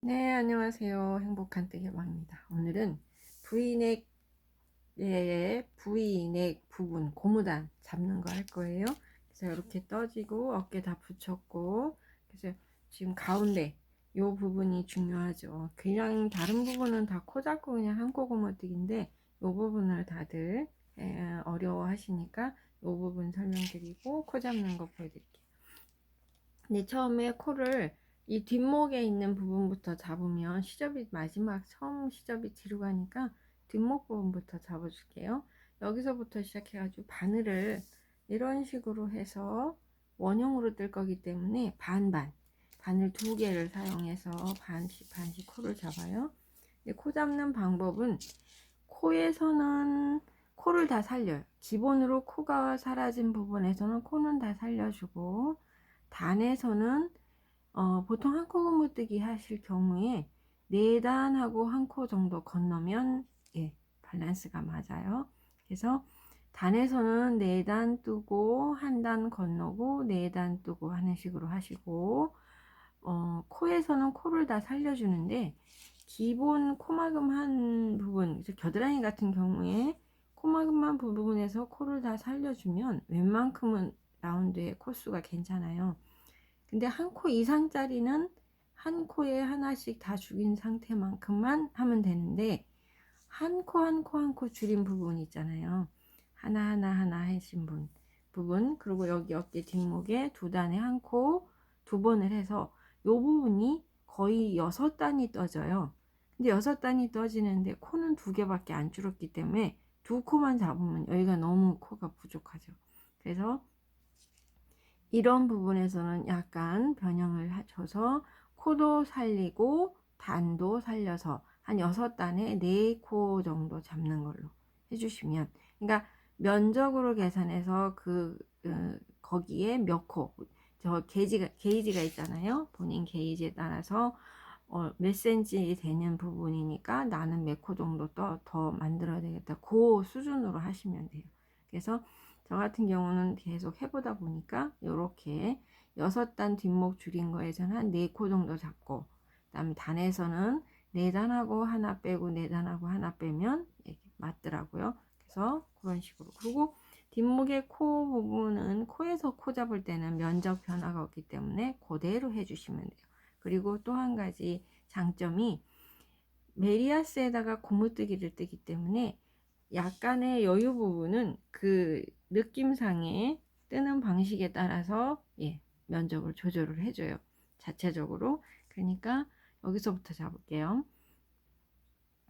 네, 안녕하세요. 행복한 뜨개방입니다. 오늘은 V넥의 V넥 부분 고무단 잡는 거 할 거예요. 그래서 이렇게 떠지고 어깨 다 붙였고 그래서 지금 가운데 이 부분이 중요하죠. 그냥 다른 부분은 다 코 잡고 그냥 한코 고무뜨기인데 이 부분을 다들 어려워 하시니까 이 부분 설명드리고 코 잡는 거 보여드릴게요. 근데 처음에 코를 이 뒷목에 있는 부분부터 잡으면 시접이 마지막 처음 시접이 뒤로 가니까 뒷목 부분부터 잡아줄게요. 여기서부터 시작해가지고 바늘을 이런 식으로 해서 원형으로 뜰 거기 때문에 반반 바늘 두 개를 사용해서 반씩 반씩 코를 잡아요. 코 잡는 방법은 코에서는 코를 다 살려요. 기본으로 코가 사라진 부분에서는 코는 다 살려주고 단에서는 어, 보통 한 코 고무뜨기 하실 경우에 네 단하고 한 코 정도 건너면 예, 밸런스가 맞아요. 그래서 단에서는 네 단 뜨고 한 단 건너고 네 단 뜨고 하는 식으로 하시고 어, 코에서는 코를 다 살려주는데 기본 코막음 한 부분 겨드랑이 같은 경우에 코막음만 부분에서 코를 다 살려주면 웬만큼은 라운드의 코수가 괜찮아요. 근데 한 코 이상짜리는 한 코에 하나씩 다 죽인 상태만큼만 하면 되는데 한 코 한 코 한 코 줄인 부분 있잖아요. 하나하나 하나 하신 분 부분 그리고 여기 어깨 뒷목에 두 단에 한 코 두 번을 해서 요 부분이 거의 여섯 단이 떠져요. 근데 여섯 단이 떠지는데 코는 두 개밖에 안 줄었기 때문에 두 코만 잡으면 여기가 너무 코가 부족하죠. 그래서 이런 부분에서는 약간 변형을 줘서 코도 살리고 단도 살려서 한 6단에 4코 정도 잡는 걸로 해주시면 그러니까 면적으로 계산해서 그, 그 거기에 몇 코, 저 게이지가, 게이지가 있잖아요. 본인 게이지에 따라서 어, 몇 센치 되는 부분이니까 나는 몇 코 정도 더, 더 만들어야 되겠다. 그 수준으로 하시면 돼요. 그래서 저 같은 경우는 계속 해보다 보니까 이렇게 여섯 단 뒷목 줄인 거에서는 한 네 코 정도 잡고 그다음에 단에서는 네 단하고 하나 빼고 네 단하고 하나 빼면 맞더라고요. 그래서 그런 식으로 그리고 뒷목의 코 부분은 코에서 코 잡을 때는 면적 변화가 없기 때문에 그대로 해주시면 돼요. 그리고 또 한 가지 장점이 메리아스에다가 고무뜨기를 뜨기 때문에 약간의 여유 부분은 그 느낌상에 뜨는 방식에 따라서 예, 면적을 조절을 해줘요. 자체적으로. 그러니까 여기서부터 잡을게요.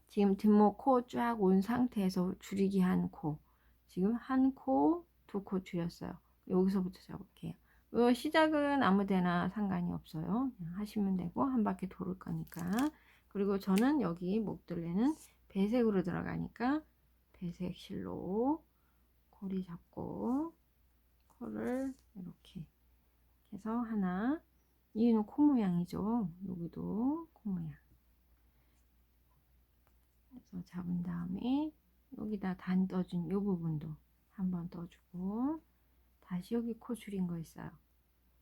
지금 뒷목 코 쫙 온 상태에서 줄이기 한 코. 지금 한 코, 두 코 줄였어요. 여기서부터 잡을게요. 이 시작은 아무 데나 상관이 없어요. 하시면 되고 한 바퀴 돌을 거니까. 그리고 저는 여기 목둘레는 배색으로 들어가니까 배색 실로 고리 잡고 코를 이렇게 해서 하나. 이는 코 모양이죠. 여기도 코 모양. 그래서 잡은 다음에 여기다 단 떠준 이 부분도 한번 떠주고 다시 여기 코 줄인 거 있어요.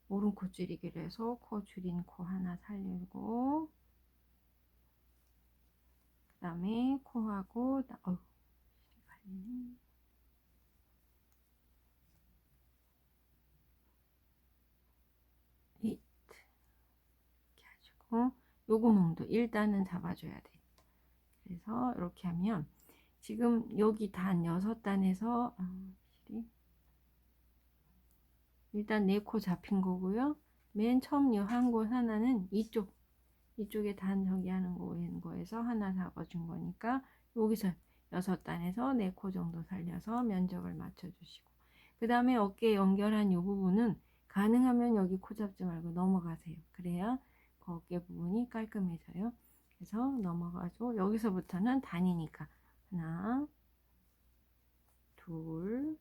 오른 코 줄이기로 해서 코 줄인 코 하나 살리고 그 다음에 코하고 어휴 갈리네 어? 요 구멍도 일단은 잡아줘야 돼. 그래서 이렇게 하면 지금 여기 단 6단에서 아, 일단 네 코 잡힌 거고요. 맨 처음 요한곳 하나는 이쪽 이쪽에 단 저기 하는 거에서 하나 잡아준 거니까 여기서 6단에서 네 코 정도 살려서 면적을 맞춰주시고 그 다음에 어깨 연결한 이 부분은 가능하면 여기 코 잡지 말고 넘어가세요. 그래야 그 어깨 부분이 깔끔해져요. 그래서 넘어가죠. 여기서부터는 단이니까. 하나, 둘,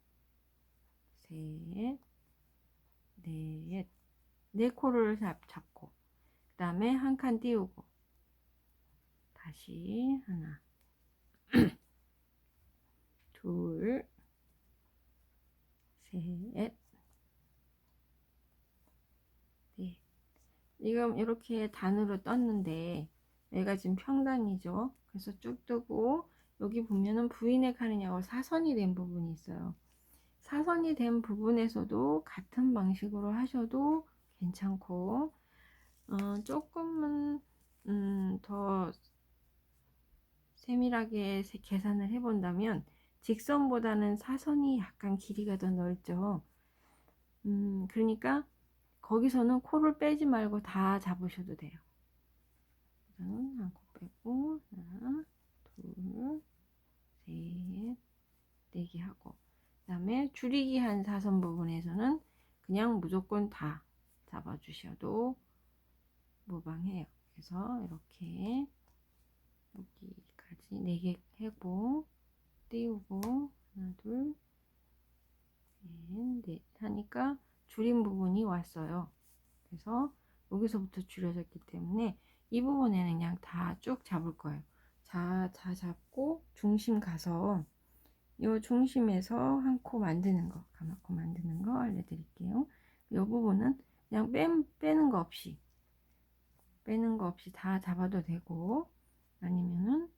셋, 넷, 네 코를 잡, 잡고. 그 다음에 한 칸 띄우고. 다시 하나, 둘, 셋, 지금 이렇게 단으로 떴는데 얘가 지금 평단이죠. 그래서 쭉 뜨고 여기 보면은 부인의 카느냐고 사선이 된 부분이 있어요. 사선이 된 부분에서도 같은 방식으로 하셔도 괜찮고 어, 조금은 음, 더 세밀하게 세- 계산을 해본다면 직선보다는 사선이 약간 길이가 더 넓죠. 음, 그러니까 거기서는 코를 빼지 말고 다 잡으셔도 돼요. 우선 한코 빼고 하나, 둘, 셋, 네 개 하고 그 다음에 줄이기 한 사선 부분에서는 그냥 무조건 다 잡아주셔도 무방해요. 그래서 이렇게 여기까지 네개 하고 띄우고 하나 둘 넷, 넷 하니까 줄인 부분이 왔어요. 그래서 여기서부터 줄여졌기 때문에 이 부분에는 그냥 다 쭉 잡을 거예요. 자, 자 잡고 중심 가서 이 중심에서 한 코 만드는 거, 가마코 만드는 거 알려드릴게요. 이 부분은 그냥 빼, 빼는 거 없이 빼는 거 없이 다 잡아도 되고 아니면은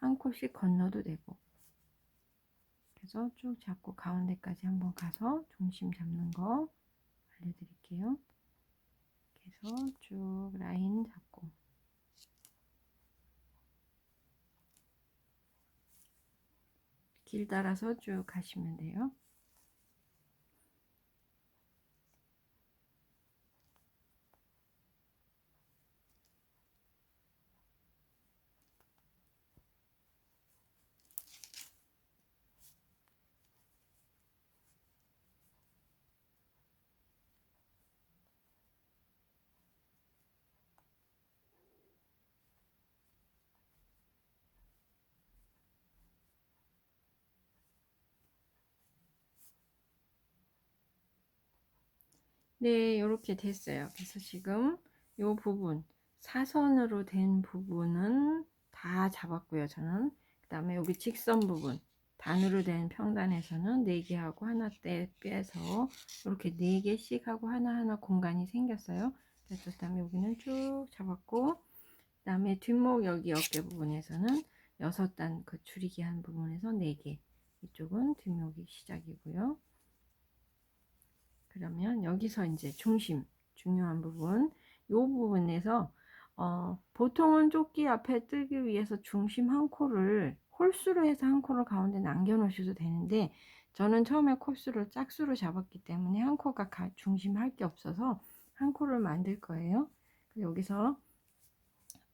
한 코씩 건너도 되고 그래서 쭉 잡고 가운데까지 한번 가서 중심 잡는 거 알려드릴게요. 그래서 쭉 라인 잡고 길 따라서 쭉 가시면 돼요. 네, 이렇게 됐어요. 그래서 지금 이 부분, 사선으로 된 부분은 다 잡았고요. 저는 그 다음에 여기 직선 부분, 단으로 된 평단에서는 4개 하고 하나 떼 빼서 이렇게 4개씩 하고 하나하나 공간이 생겼어요. 그래서 그 다음에 여기는 쭉 잡았고 그 다음에 뒷목 여기 어깨 부분에서는 6단 그 줄이기 한 부분에서 4개 이쪽은 뒷목이 시작이고요. 그러면 여기서 이제 중심 중요한 부분 이 부분에서 어, 보통은 조끼 앞에 뜨기 위해서 중심 한 코를 홀수로 해서 한 코를 가운데 남겨 놓으셔도 되는데 저는 처음에 코수를 짝수로 잡았기 때문에 한 코가 가, 중심할 게 없어서 한 코를 만들 거예요. 여기서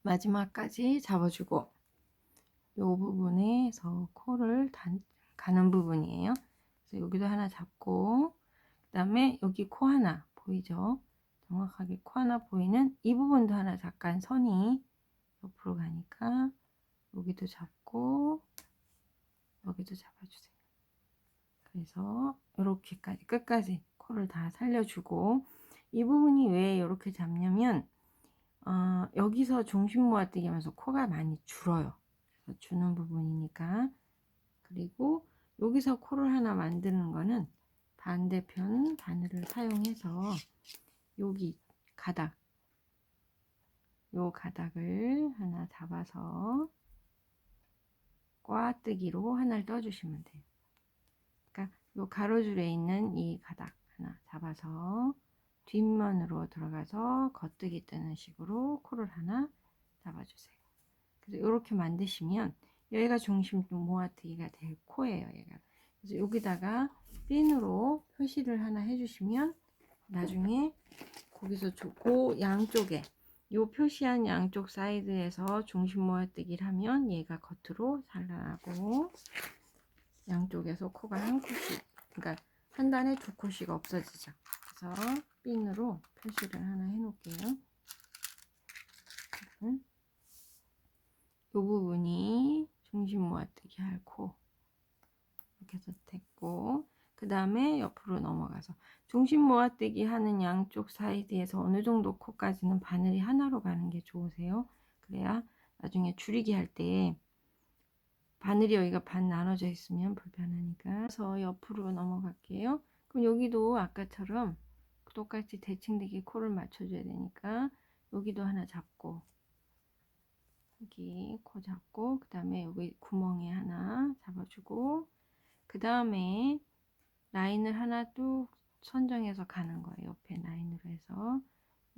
마지막까지 잡아주고 이 부분에서 코를 단, 가는 부분이에요. 그래서 여기도 하나 잡고 그 다음에 여기 코 하나 보이죠? 정확하게 코 하나 보이는 이 부분도 하나 잠깐 선이 옆으로 가니까 여기도 잡고 여기도 잡아주세요. 그래서 이렇게까지 끝까지 코를 다 살려주고 이 부분이 왜 이렇게 잡냐면 어, 여기서 중심 모아뜨기 하면서 코가 많이 줄어요. 주는 부분이니까 그리고 여기서 코를 하나 만드는 거는 반대편 바늘을 사용해서 여기 가닥 요 가닥을 하나 잡아서 꽈뜨기로 하나를 떠주시면 돼요. 그러니까 요 가로줄에 있는 이 가닥 하나 잡아서 뒷면으로 들어가서 겉뜨기 뜨는 식으로 코를 하나 잡아주세요. 그래서 이렇게 만드시면 여기가 중심 모아뜨기가 될 코예요. 얘가. 여기다가 핀으로 표시를 하나 해주시면 나중에 거기서 그 양쪽에 요 표시한 양쪽 사이드에서 중심 모아뜨기를 하면 얘가 겉으로 살아나고 양쪽에서 코가 한 코씩 그러니까 한 단에 두 코씩 없어지죠. 그래서 핀으로 표시를 하나 해 놓을게요. 이 부분이 중심 모아뜨기 할 코 이렇게 해서 됐고 그 다음에 옆으로 넘어가서 중심 모아뜨기 하는 양쪽 사이드에서 어느 정도 코까지는 바늘이 하나로 가는 게 좋으세요. 그래야 나중에 줄이기 할 때 바늘이 여기가 반 나눠져 있으면 불편하니까 그래서 옆으로 넘어갈게요. 그럼 여기도 아까처럼 똑같이 대칭되게 코를 맞춰줘야 되니까 여기도 하나 잡고 여기 코 잡고 그 다음에 여기 구멍에 하나 잡아주고 그 다음에 라인을 하나 뚝 선정해서 가는 거예요. 옆에 라인으로 해서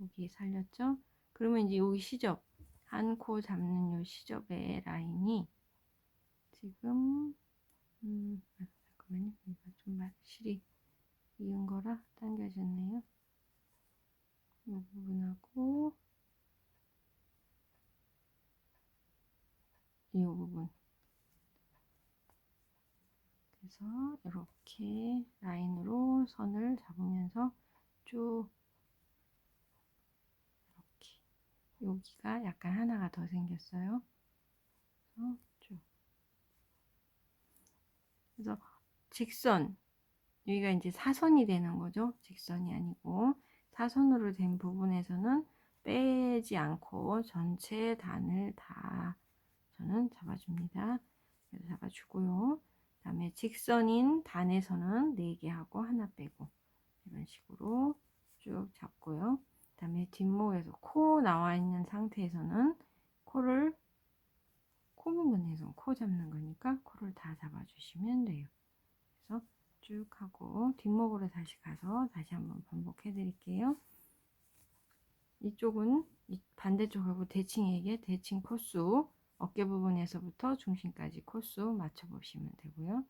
여기 살렸죠? 그러면 이제 여기 시접 한 코 잡는 요 시접의 라인이 지금 음 아, 잠깐만요. 이거 좀 말- 실이 이은 거라 당겨졌네요. 이 부분하고 이 부분 그래서 이렇게 라인으로 선을 잡으면서 쭉 이렇게 여기가 약간 하나가 더 생겼어요. 그래서 쭉 그래서 직선 여기가 이제 사선이 되는 거죠. 직선이 아니고 사선으로 된 부분에서는 빼지 않고 전체 단을 다 저는 잡아줍니다. 잡아주고요. 그 다음에 직선인 단에서는 4개 하고 하나 빼고 이런 식으로 쭉 잡고요. 그 다음에 뒷목에서 코 나와 있는 상태에서는 코를 코 부분에서 코 잡는 거니까 코를 다 잡아주시면 돼요. 그래서 쭉 하고 뒷목으로 다시 가서 다시 한번 반복해 드릴게요. 이쪽은 이 반대쪽하고 대칭에게 대칭 코수 어깨 부분에서부터 중심까지 코수 맞춰 보시면 되고요.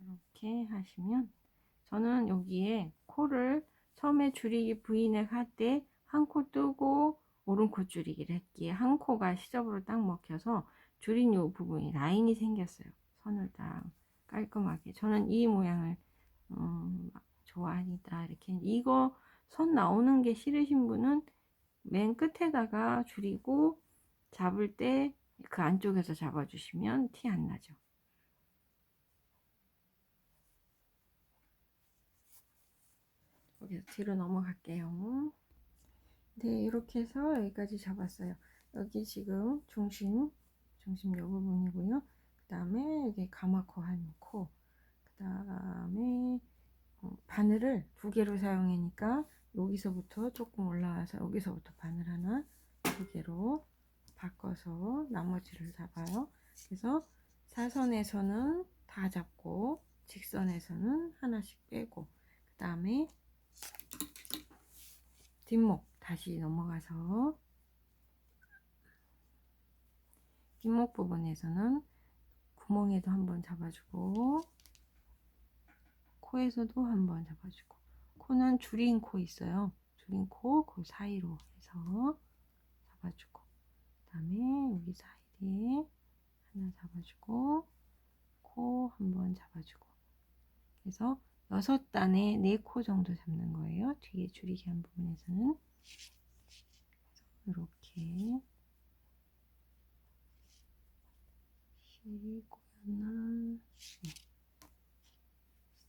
이렇게 하시면 저는 여기에 코를 처음에 줄이기 V넥 할 때 한 코 뜨고 오른 코 줄이기를 했기에 한 코가 시접으로 딱 먹혀서 줄인 요 부분이 라인이 생겼어요. 선을 딱 깔끔하게 저는 이 모양을 음, 좋아하니다 이렇게 이거 선 나오는 게 싫으신 분은 맨 끝에다가 줄이고 잡을 때 그 안쪽에서 잡아주시면 티 안 나죠. 여기서 뒤로 넘어갈게요. 네, 이렇게 해서 여기까지 잡았어요. 여기 지금 중심, 중심 요 부분이고요. 그 다음에 여기 가마코 한 코, 그 다음에 어, 바늘을 두 개로 사용하니까 여기서부터 조금 올라와서 여기서부터 바늘 하나 두 개로 바꿔서 나머지를 잡아요. 그래서 사선에서는 다 잡고 직선에서는 하나씩 빼고 그 다음에 뒷목 다시 넘어가서 뒷목 부분에서는 구멍에도 한번 잡아주고 코에서도 한번 잡아주고 코는 줄인 코 있어요. 줄인 코, 그 사이로 해서 잡아주고 그 다음에 여기 사이에 하나 잡아주고 코 한번 잡아주고 그래서 여섯 단에 네 코 정도 잡는 거예요. 뒤에 줄이기 한 부분에서는 이렇게 실이 꼬였나 네.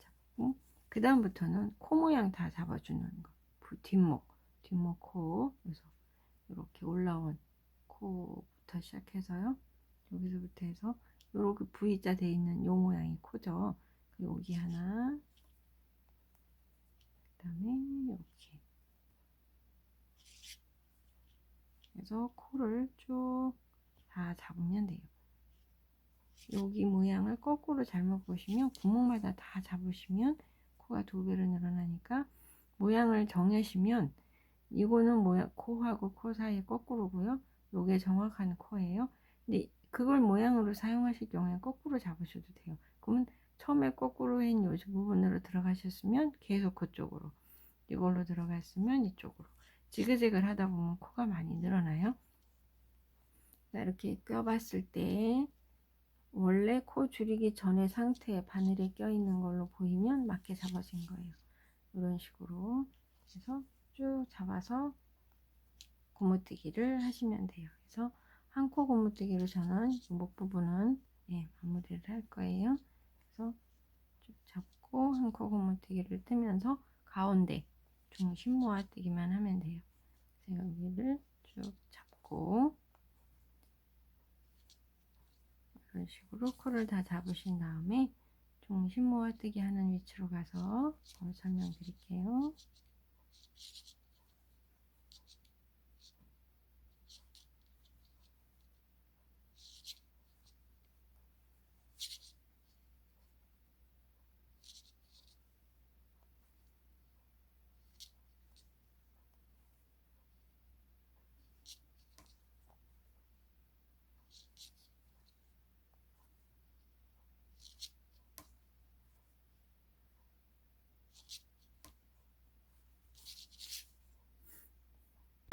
잡고 그 다음부터는 코 모양 다 잡아주는 거. 뒷목 뒷목 코. 그래서 이렇게 올라온 코부터 시작해서요. 여기서부터 해서 이렇게 V자 돼 있는 요 모양이 코죠. 여기 하나 그 다음에 이렇게. 그래서 코를 쭉 다 잡으면 돼요. 여기 모양을 거꾸로 잘못 보시면 구멍마다 다 잡으시면 코가 두 배로 늘어나니까 모양을 정하시면 이거는 모양 코하고 코 사이 거꾸로고요. 요게 정확한 코예요. 근데 그걸 모양으로 사용하실 경우에 거꾸로 잡으셔도 돼요. 그러면 처음에 거꾸로 한 요 부분으로 들어가셨으면 계속 그쪽으로 이걸로 들어갔으면 이쪽으로 지그재그를 하다 보면 코가 많이 늘어나요. 이렇게 껴봤을 때 원래 코 줄이기 전에 상태에 바늘에 껴 있는 걸로 보이면 맞게 잡아진 거예요. 이런 식으로 해서 쭉 잡아서 고무뜨기를 하시면 돼요. 그래서 한 코 고무뜨기로 저는 목 부분은 예, 마무리를 할 거예요. 그래서 쭉 잡고 한 코 고무뜨기를 뜨면서 가운데 중심 모아뜨기만 하면 돼요. 제가 여기를 쭉 잡고 이런 식으로 코를 다 잡으신 다음에 중심 모아뜨기 하는 위치로 가서 설명드릴게요.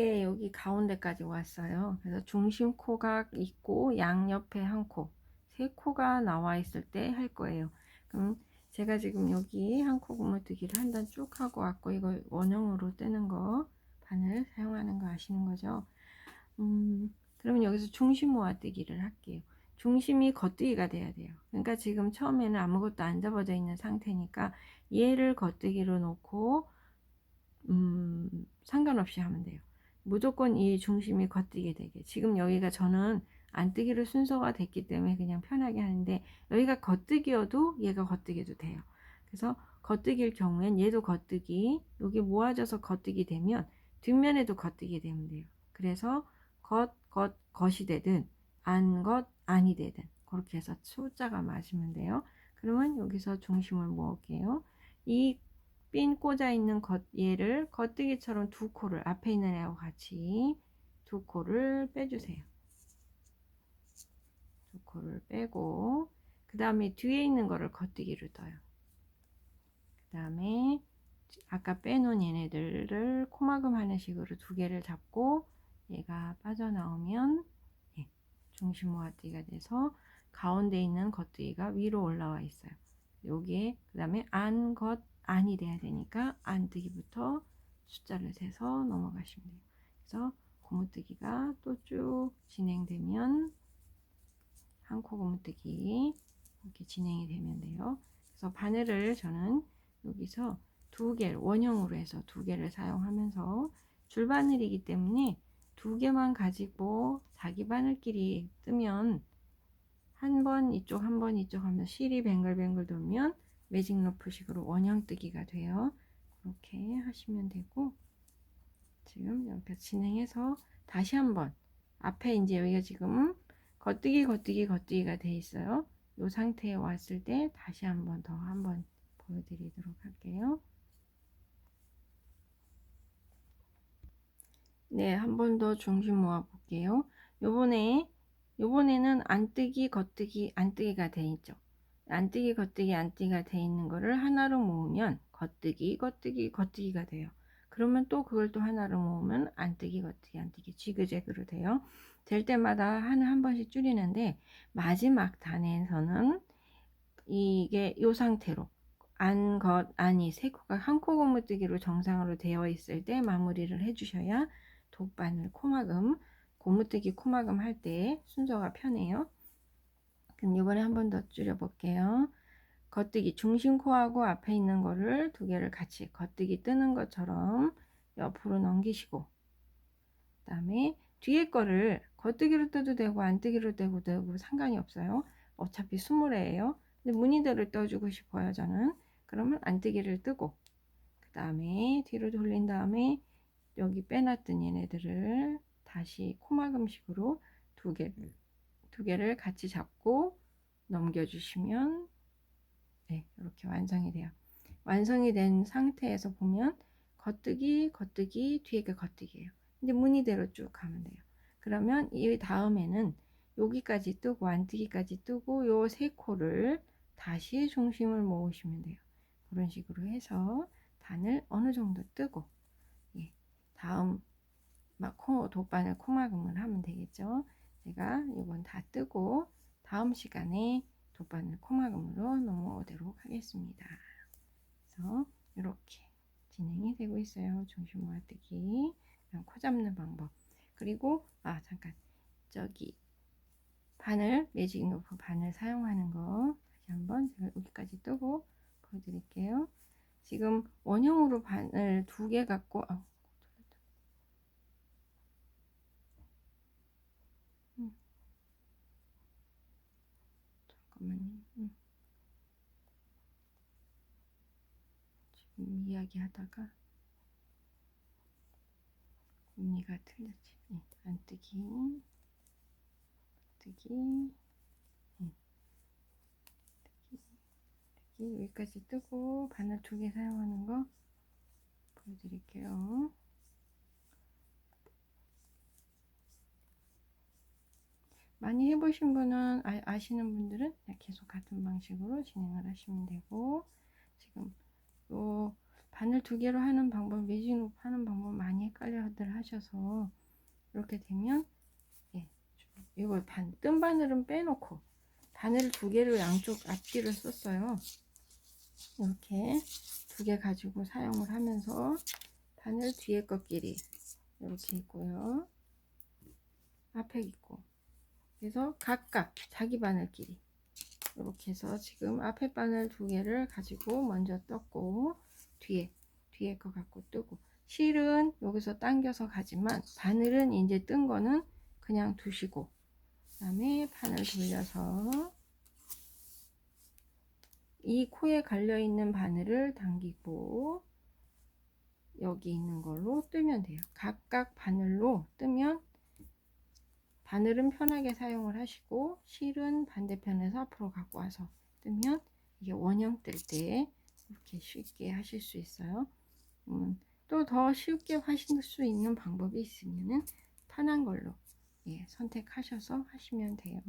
네, 여기 가운데까지 왔어요. 그래서 중심 코가 있고 양옆에 한 코, 세 코가 나와 있을 때 할 거예요. 그럼 제가 지금 여기 한 코 고무뜨기를 한 단 쭉 하고 왔고 이거 원형으로 뜨는 거 바늘 사용하는 거 아시는 거죠? 음, 그러면 여기서 중심 모아뜨기를 할게요. 중심이 겉뜨기가 돼야 돼요. 그러니까 지금 처음에는 아무것도 안 접어져 있는 상태니까 얘를 겉뜨기로 놓고 음, 상관없이 하면 돼요. 무조건 이 중심이 겉뜨게 되게. 지금 여기가 저는 안 뜨기로 순서가 됐기 때문에 그냥 편하게 하는데 여기가 겉뜨기여도 얘가 겉뜨기도 돼요. 그래서 겉뜨기일 경우엔 얘도 겉뜨기, 여기 모아져서 겉뜨기 되면 뒷면에도 겉뜨기 되면 돼요. 그래서 겉, 겉, 겉이 되든 안, 겉, 안이 되든 그렇게 해서 숫자가 맞으면 돼요. 그러면 여기서 중심을 모을게요. 이 핀 꽂아 있는 겉 얘를 겉뜨기처럼 두 코를 앞에 있는 애하고 같이 두 코를 빼주세요. 두 코를 빼고 그 다음에 뒤에 있는 거를 겉뜨기로 떠요. 그 다음에 아까 빼놓은 얘네들을 코막음 하는 식으로 두 개를 잡고 얘가 빠져나오면 예, 중심 모아뜨기가 돼서 가운데 있는 겉뜨기가 위로 올라와 있어요. 여기에 그 다음에 안, 겉, 안이 돼야 되니까 안뜨기부터 숫자를 세서 넘어가시면 돼요. 그래서 고무뜨기가 또 쭉 진행되면 한 코 고무뜨기 이렇게 진행이 되면 돼요. 그래서 바늘을 저는 여기서 두 개를 원형으로 해서 두 개를 사용하면서 줄바늘이기 때문에 두 개만 가지고 자기 바늘끼리 뜨면 한 번 이쪽 한 번 이쪽 하면 실이 뱅글뱅글 돌면 매직 로프식으로 원형 뜨기가 돼요. 그렇게 하시면 되고 지금 이렇게 진행해서 다시 한번 앞에 이제 여기가 지금 겉뜨기 겉뜨기 겉뜨기가 돼 있어요. 이 상태에 왔을 때 다시 한번 더 한번 보여드리도록 할게요. 네, 한 번 더 중심 모아 볼게요. 요번에 요번에는 안뜨기 겉뜨기 안뜨기가 돼 있죠. 안뜨기 겉뜨기 안뜨기가 돼 있는 거를 하나로 모으면 겉뜨기 겉뜨기 겉뜨기가 돼요. 그러면 또 그걸 또 하나로 모으면 안뜨기 겉뜨기 안뜨기 지그재그로 돼요. 될 때마다 하나 한 번씩 줄이는데 마지막 단에서는 이게 이 상태로 안, 겉, 안이 세 코가 한 코 고무뜨기로 정상으로 되어 있을 때 마무리를 해주셔야 돗바늘 코막음 고무뜨기 코막음 할 때 순서가 편해요. 그럼 이번에 한 번 더 줄여볼게요. 겉뜨기 중심 코하고 앞에 있는 거를 두 개를 같이 겉뜨기 뜨는 것처럼 옆으로 넘기시고 그 다음에 뒤에 거를 겉뜨기로 떠도 되고 안뜨기로 떠도 되고 상관이 없어요. 어차피 스물에예요. 근데 무늬대로 떠주고 싶어요 저는. 그러면 안뜨기를 뜨고 그 다음에 뒤로 돌린 다음에 여기 빼놨던 얘네들을 다시 코막음식으로 두 개를 두 개를 같이 잡고 넘겨주시면 네, 이렇게 완성이 돼요. 완성이 된 상태에서 보면 겉뜨기, 겉뜨기, 뒤에가 겉뜨기예요. 근데 무늬대로 쭉 가면 돼요. 그러면 이 다음에는 여기까지 뜨고 안뜨기까지 뜨고 요 세 코를 다시 중심을 모으시면 돼요. 그런 식으로 해서 바늘 어느 정도 뜨고 예, 다음 막 코, 돗바늘 코막음을 하면 되겠죠. 제가 이건 다 뜨고 다음 시간에 돗바늘 코막음으로 넘어오도록 하겠습니다. 그래서 이렇게 진행이 되고 있어요. 중심 모아뜨기, 코 잡는 방법. 그리고 아 잠깐 저기 바늘 매직 노프 바늘 사용하는 거 다시 한번 제가 여기까지 뜨고 보여드릴게요. 지금 원형으로 바늘 두 개 갖고 아, 음. 잠깐만요. 음. 지금 이야기하다가 무늬가 틀렸지. 예, 안뜨기, 뜨기, 예. 뜨기, 뜨기 여기까지 뜨고 바늘 두 개 사용하는 거 보여드릴게요. 많이 해보신 분은 아, 시는 분들은 계속 같은 방식으로 진행을 하시면 되고 지금 요 바늘 두 개로 하는 방법, 매직로프 하는 방법 많이 헷갈려들 하셔서 이렇게 되면 예, 이걸 반, 뜬 바늘은 빼놓고 바늘 두 개를 양쪽 앞뒤를 썼어요. 이렇게 두 개 가지고 사용을 하면서 바늘 뒤에 것끼리 이렇게 있고요. 앞에 있고 그래서 각각 자기 바늘끼리 이렇게 해서 지금 앞에 바늘 두 개를 가지고 먼저 떴고 뒤에 뒤에 거 갖고 뜨고 실은 여기서 당겨서 가지만 바늘은 이제 뜬 거는 그냥 두시고 그 다음에 바늘 돌려서 이 코에 갈려 있는 바늘을 당기고 여기 있는 걸로 뜨면 돼요. 각각 바늘로 뜨면 바늘은 편하게 사용을 하시고 실은 반대편에서 앞으로 갖고 와서 뜨면 이게 원형 뜰 때 이렇게 쉽게 하실 수 있어요. 음, 또 더 쉽게 하실 수 있는 방법이 있으면은 편한 걸로 예, 선택하셔서 하시면 돼요.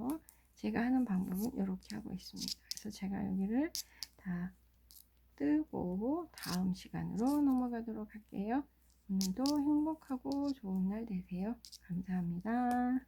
제가 하는 방법은 이렇게 하고 있습니다. 그래서 제가 여기를 다 뜨고 다음 시간으로 넘어가도록 할게요. 오늘도 행복하고 좋은 날 되세요. 감사합니다.